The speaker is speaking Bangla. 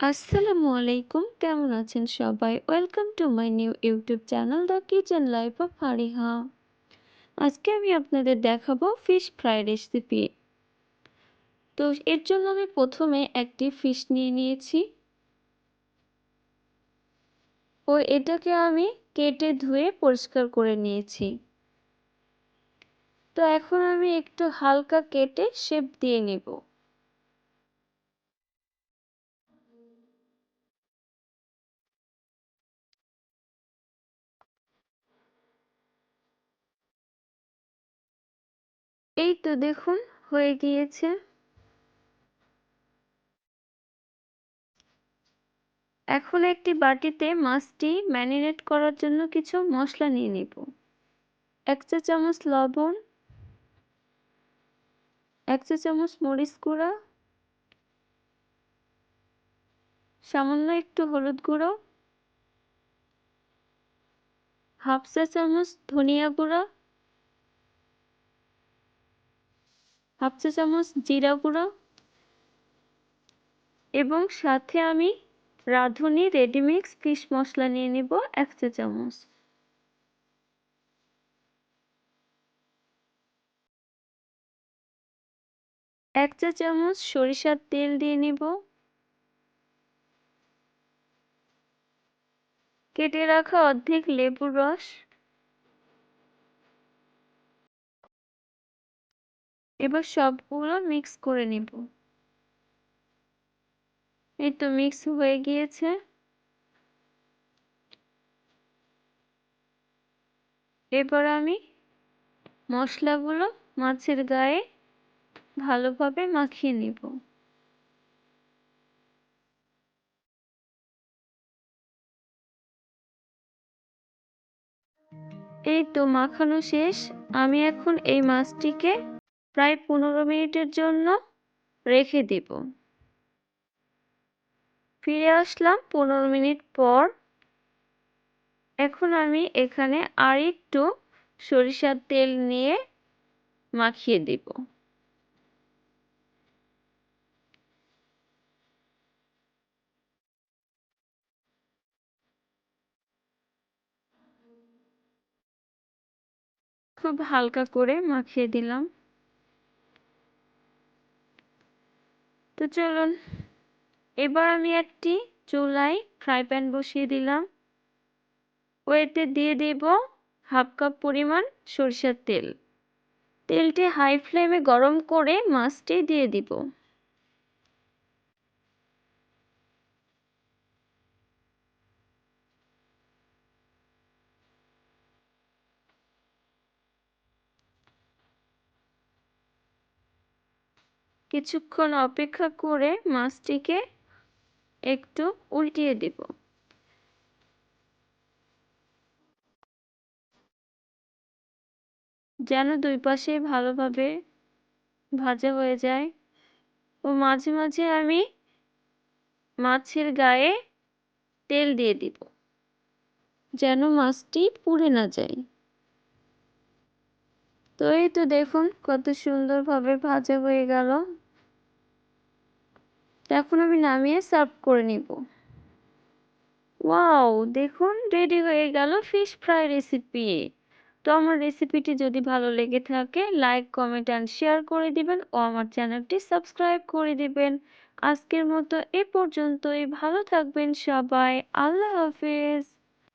আসসালামু আলাইকুম, কেমন আছেন সবাই? Welcome to my new YouTube channel the kitchen life of Hariha আজকে আমি আপনাদের দেখাবো ফিশ ফ্রাই রেসিপি তো এর জন্য আমি প্রথমে একটি ফিশ নিয়ে নিয়েছি। ও এটাকে আমি কেটে ধুয়ে পরিষ্কার করে নিয়েছি। তো এখন আমি একটু হালকা কেটে শেপ দিয়ে নেব। এই তো দেখুন, হয়ে গিয়েছে। এখন একটি বাটিতে মাছটি ম্যারিনেট করার জন্য কিছু মশলা নিয়ে নিব। এক চা চামচ লবণ, এক চা চামচ মরিচ গুঁড়া, সামান্য একটু হলুদ গুঁড়ো, হাফ চা চামচ ধনিয়া গুঁড়া হাফ চা চামচ জিরা গুঁড়ো এবং সাথে আমি রাঁধুনি রেডিমিক্স ফিশ মশলা নিয়ে নিব এক চা চামচ। এক চা চামচ সরিষার তেল দিয়ে নিব। কেটে রাখা অর্ধেক লেবুর রস। এবার সবগুলো মিক্স করে নিব। এই তো মিক্স হয়ে গিয়েছে। এবার আমি মশলাগুলো মাছের গায়ে ভালোভাবে মাখিয়ে নিব। এই তো মাখানো শেষ। আমি এখন এই মাছটিকে প্রায় পনেরো মিনিটের জন্য রেখে দেব। ফিরে আসলাম পনেরো মিনিট পর। এখন আমি এখানে আর একটু সরিষার তেল নিয়ে মাখিয়ে দেব। খুব হালকা করে মাখিয়ে দিলাম। তো চলুন, এবার আমি একটি চুলাই ফ্রাই প্যান বসিয়ে দিলাম। ও দিয়ে দেব হাফ কাপ পরিমাণ সরিষার তেল। তেলটি হাই ফ্লেমে গরম করে মাছটি দিয়ে দিব। কিছুক্ষণ অপেক্ষা করে মাছটিকে একটু উল্টিয়ে দিব। যেন দুই পাশে ভালোভাবে ভাজা হয়ে যায়। ও মাঝে মাঝে আমি মাছের গায়ে তেল দিয়ে দিব, যেন মাছটি পুড়ে না যায়। তো এই তো দেখুন কত সুন্দরভাবে ভাজা হয়ে গেল। এখন আমি নামিয়ে সার্ভ করে নিব। ওয়াও, দেখুন, রেডি হয়ে গেল ফিশ ফ্রাই রেসিপি। তো আমার রেসিপিটি যদি ভালো লেগে থাকে, লাইক, কমেন্ট অ্যান্ড শেয়ার করে দিবেন ও আমার চ্যানেলটি সাবস্ক্রাইব করে দিবেন। আজকের মতো এ পর্যন্তই, ভালো থাকবেন সবাই, আল্লাহ হাফেজ।